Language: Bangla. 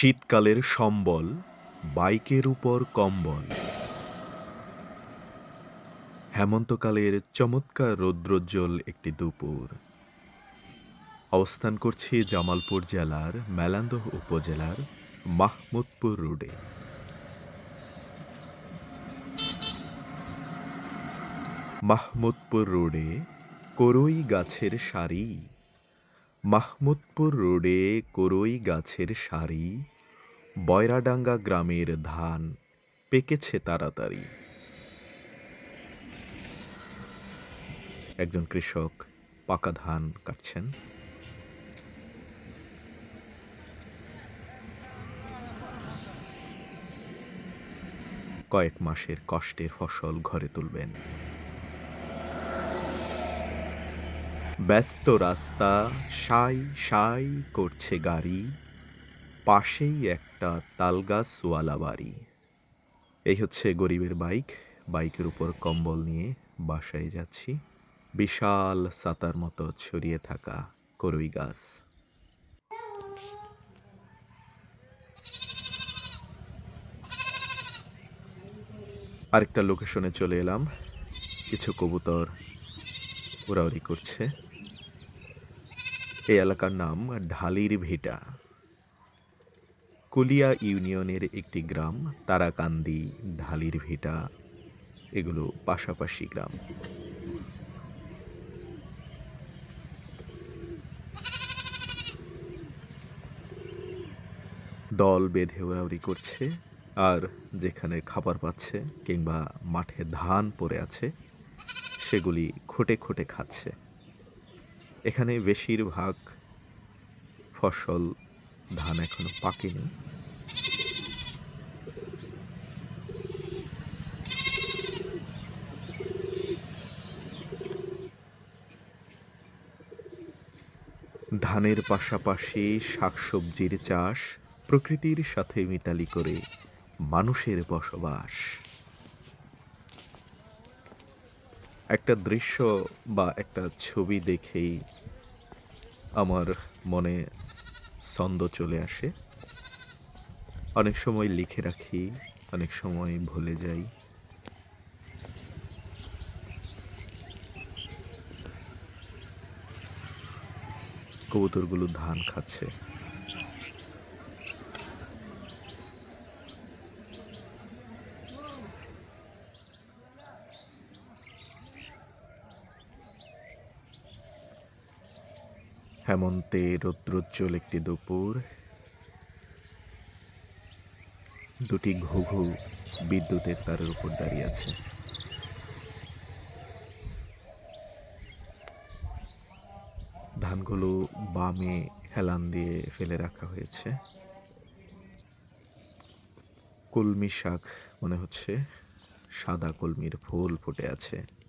শীতকালের সম্বল, বাইকের উপর কম্বল। হেমন্তকালের চমৎকার রৌদ্রোজ্জ্বল একটি দুপুর। অবস্থান করছি জামালপুর জেলার মেলান্দহ উপজেলার মাহমুদপুর রোডে। মাহমুদপুর রোডে করই গাছের সারি। মাহমুদপুর রোডে করই গাছের সারি, বয়রাডাঙ্গা গ্রামের ধান পেকেছে তাড়াতাড়ি। একজন কৃষক পাকা ধান কাটছেন। কয়েক মাসের কষ্টের ফসল ঘরে তুলবেন। ব্যস্ত রাস্তা সাই সাই করছে গাড়ি, পাশেই একটা তালগাছওয়ালা বাড়ি। এই হচ্ছে গরিবের বাইক। বাইকের উপর কম্বল নিয়ে বাসায় যাচ্ছি। বিশাল সাতার মতো ছড়িয়ে থাকা করই গাছ। আরেকটা লোকেশনে চলে এলাম। কিছু কবুতর উড়াউড়ি করছে। এই এলাকার নাম ঢালির ভিটা। কুলিয়া ইউনিয়নের একটি গ্রাম, তারাকান্দি, ঢালির ভিটা, এগুলো পাশাপাশি গ্রাম। দল বেঁধে ওড়াউড়ি করছে, আর যেখানে খাবার পাচ্ছে কিংবা মাঠে ধান পড়ে আছে, সেগুলি খুঁটে খুঁটে খাচ্ছে। এখানে বেশিরভাগ ফসল ধান এখনও পাকেনি। ধানের পাশাপাশি শাকসবজির চাষ প্রকৃতির সাথে মিতালি করে মানুষের বসবাস। একটা দৃশ্য বা একটা ছবি দেখেই আমার মনে ছন্দ চলে আসে। অনেক সময় লিখে রাখি, অনেক সময় ভুলে যাই। কবুতরগুলো ধান খাচ্ছে। হেমন্তে রৌদ্রোজ্জ্বল একটি দুপুর। দুটি ঘুঘু বিদ্যুতের তারের উপর দাঁড়িয়ে আছে। ধানগুলো বামে হেলান দিয়ে ফেলে রাখা হয়েছে। কলমি শাক মনে হচ্ছে সাদা কলমির ফুল ফুটে আছে।